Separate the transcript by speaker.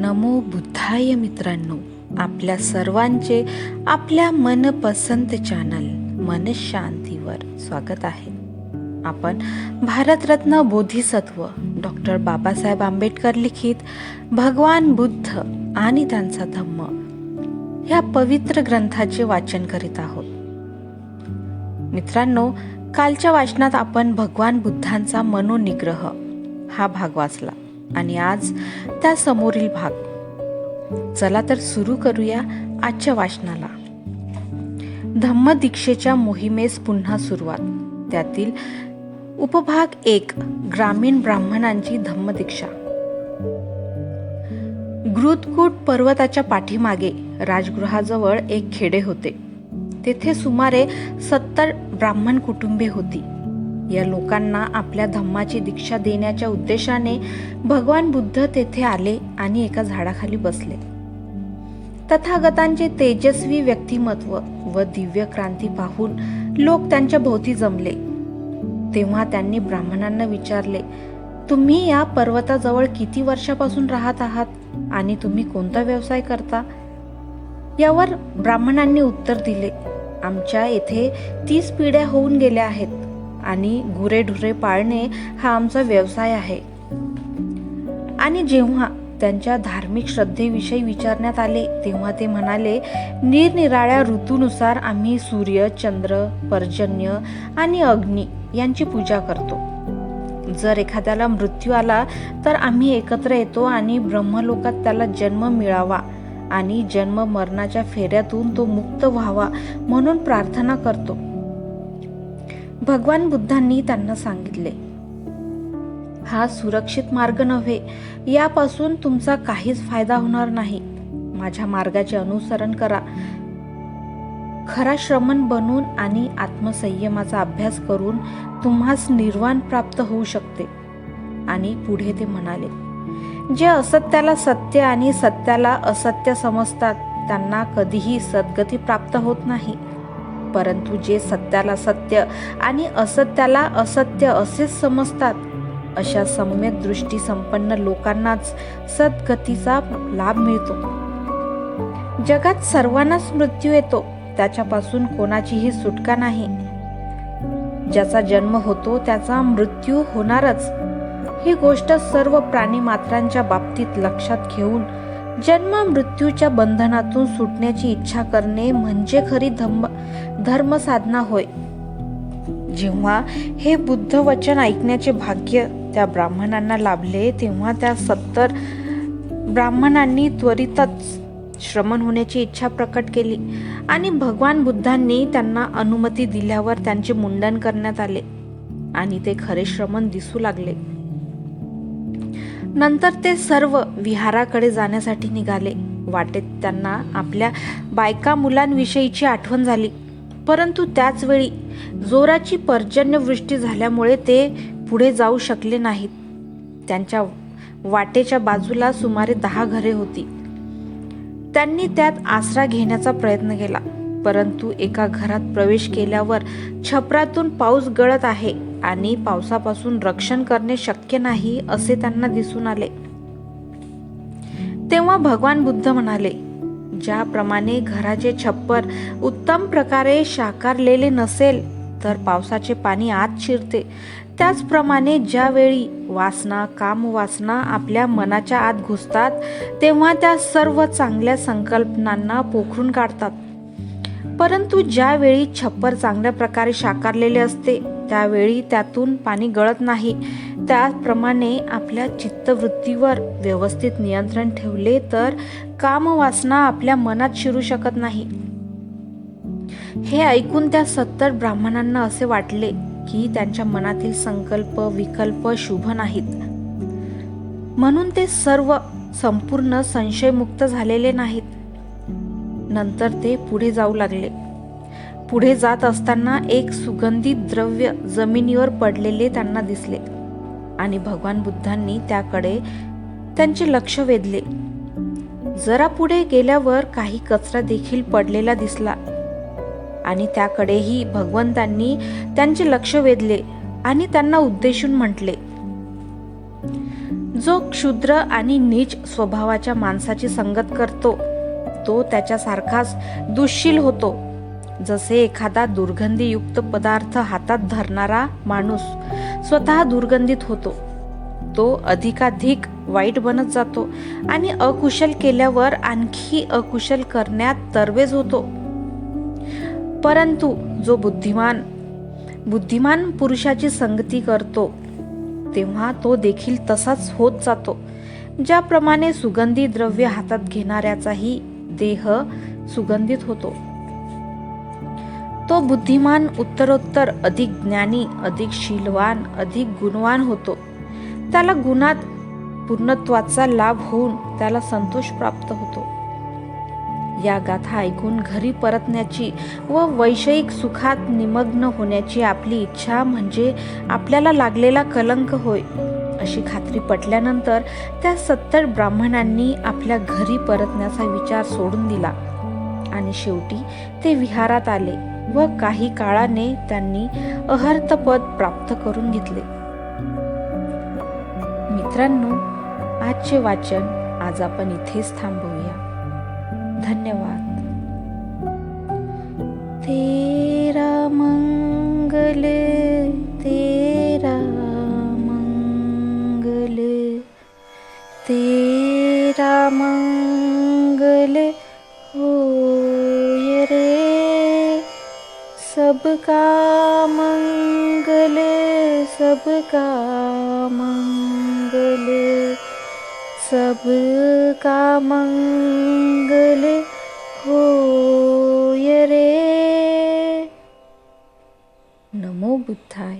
Speaker 1: नमो बुद्धाय मित्रांनो आपल्या सर्वांचे आपल्या मनपसंत चॅनल मनशांतीवर स्वागत आहे. आपण भारतरत्न बोधिसत्व डॉक्टर बाबासाहेब आंबेडकर लिखित भगवान बुद्ध आणि त्यांचा धम्म ह्या पवित्र ग्रंथाचे वाचन करीत आहोत. मित्रांनो कालच्या वाचनात आपण भगवान बुद्धांचा मनोनिग्रह हा भाग वाचला. आणि आज त्या समोरील भाग. चला तर सुरू करूया आजच्या वाचनाला. धम्मदीक्षेच्या मोहिमेस पुन्हा सुरुवात. त्यातील उपभाग एक ग्रामीण ब्राह्मणांची धम्मदीक्षा. ग्रुतकूट पर्वताच्या पाठीमागे राजगृहाजवळ एक खेडे होते. तेथे सुमारे सत्तर ब्राह्मण कुटुंबे होती. या लोकांना आपल्या धम्माची दीक्षा देण्याच्या उद्देशाने भगवान बुद्ध तेथे आले आणि एका झाडाखाली बसले. तथागतांचे तेजस्वी व्यक्तिमत्व व दिव्य क्रांती पाहून लोक त्यांच्या भोवती जमले. तेव्हा त्यांनी ब्राह्मणांना विचारले तुम्ही या पर्वताजवळ किती वर्षापासून राहत आहात आणि तुम्ही कोणता व्यवसाय करता? यावर ब्राह्मणांनी उत्तर दिले आमच्या येथे तीस पिढ्या होऊन गेल्या आहेत. आणि गुरेढुरे पाळणे हा आमचा व्यवसाय आहे. आणि जेव्हा त्यांच्या धार्मिक श्रद्धेविषयी विचारण्यात आले तेव्हा ते म्हणाले निरनिराळ्या ऋतूनुसार आम्ही सूर्य चंद्र पर्जन्य आणि अग्नी यांची पूजा करतो. जर एखाद्याला मृत्यू आला तर आम्ही एकत्र येतो आणि ब्रह्मलोकात त्याला जन्म मिळावा आणि जन्म मरणाच्या फेऱ्यातून तो मुक्त व्हावा म्हणून प्रार्थना करतो. भगवान बुद्धांनी त्यांना सांगितले. हा सुरक्षित मार्ग नव्हे यापासून तुमचा काहीच फायदा होणार नाही. माझ्या मार्गाचे अनुसरण करा. खरा श्रमण बनून आणि आत्मसंयमाचा अभ्यास करून तुम्हास निर्वाण प्राप्त होऊ शकते. आणि पुढे ते म्हणाले जे असत्याला सत्य आणि सत्याला असत्य समजतात त्यांना कधीही सद्गती प्राप्त होत नाही. परंतु जे सत्याला सत्य आणि असत्याला असत्य असेच समजतात अशा सम्यक दृष्टी संपन्न लोकांनाच सद्गतीचा लाभ मिळतो. जगात सर्वांनाच मृत्यू येतो त्याच्यापासून कोणाचीही सुटका नाही. ज्याचा जन्म होतो त्याचा मृत्यू होणारच. ही गोष्ट सर्व प्राणी मात्रांच्या बाबतीत लक्षात घेऊन जन्म मृत्यूच्या बंधनातून सुटण्याची इच्छा करणे म्हणजे खरी धम्म धर्म साधना होय. जेव्हा हे बुद्ध वचन ऐकण्याचे भाग्य त्या ब्राह्मणांना लाभले तेव्हा त्या सत्तर ब्राह्मणांनी त्वरितच श्रमण होण्याची इच्छा प्रकट केली आणि भगवान बुद्धांनी त्यांना अनुमती दिल्यावर त्यांचे मुंडन करण्यात आले आणि ते खरे श्रमण दिसू लागले. नंतर ते सर्व विहाराकडे जाण्यासाठी निघाले. वाटेत त्यांना आपल्या बायका मुलांविषयीची आठवण झाली. परंतु त्याच वेळी जोराची पर्जन्यवृष्टी झाल्यामुळे ते पुढे जाऊ शकले नाहीत. त्यांच्या वाटेच्या बाजूला सुमारे दहा घरे होती. त्यांनी त्यात आसरा घेण्याचा प्रयत्न केला. परंतु एका घरात प्रवेश केल्यावर छपरातून पाऊस गळत आहे. आणि पावसापासून रक्षण करणे शक्य नाही असे त्यांना दिसून आले. तेव्हा भगवान बुद्ध म्हणाले ज्याप्रमाणे घराचे छप्पर उत्तम प्रकारे शाकारलेले नसेल तर पावसाचे पाणी आत शिरते. त्याचप्रमाणे ज्यावेळी वासना काम वासना आपल्या मनाच्या आत घुसतात तेव्हा त्या सर्व चांगल्या संकल्पनांना पोखरून काढतात. परंतु ज्यावेळी छप्पर चांगल्या प्रकारे शाकारलेले असते त्यावेळी त्यातून पाणी गळत नाही. त्याप्रमाणे आपल्या चित्तवृत्तीवर व्यवस्थित नियंत्रण ठेवले तर कामवासना आपल्या मनात शिरू शकत नाही. हे ऐकून त्या सत्तर ब्राह्मणांना असे वाटले की त्यांच्या मनातील संकल्प विकल्प शुभ नाहीत. म्हणून ते सर्व संपूर्ण संशयमुक्त झालेले नाहीत. नंतर ते पुढे जाऊ लागले. पुढे जात असताना एक सुगंधित द्रव्य जमिनीवर पडलेले त्यांना दिसले. आणि भगवान बुद्धांनी त्याकडे त्यांचे लक्ष वेधले. जरा पुढे गेल्यावर काही कचरा देखील पडलेला दिसला. आणि त्याकडेही भगवंतांनी त्यांचे लक्ष वेधले आणि त्यांना उद्देशून म्हटले जो क्षुद्र आणि नीच स्वभावाच्या माणसाची संगत करतो तो त्याच्यासारखाच दुश्शील होतो. जसे एखादा दुर्गंधीयुक्त पदार्थ हातात धरणारा माणूस स्वतः दुर्गंधित होतो. तो अधिकाधिक वाईट बनत जातो आणि अकुशल केल्यावर आणखी अकुशल करण्यात तरवेज होतो. परंतु जो बुद्धिमान बुद्धिमान पुरुषाची संगती करतो तेव्हा तो देखील तसाच होत जातो ज्याप्रमाणे सुगंधी द्रव्य हातात घेणाऱ्याचाही देह सुगंधित होतो. तो बुद्धिमान उत्तरोत्तर अधिक ज्ञानी अधिक शीलवान अधिक गुणवान होतो. त्याला गुणात पूर्णत्वाचा लाभ होऊन त्याला संतोष प्राप्त होतो. या गाथा ऐकून घरी परतण्याची व वैषयिक सुखात निमग्न होण्याची आपली इच्छा म्हणजे आपल्याला लागलेला कलंक होय अशी खात्री पटल्यानंतर त्या सत्तर ब्राह्मणांनी आपल्या घरी परतण्याचा विचार सोडून दिला. आणि शेवटी ते विहारात आले. व काही काळाने त्यांनी अहर्तपद प्राप्त करून घेतले. मित्रांनो आजचे वाचन आज आपण इथेच थांबवूया. धन्यवाद. तेरा मंगल तेरा मंगल तेरा मंगल हो रे. सबका मंगल सबका मंगल। सबका मंगल होय रे। नमो बुद्धाय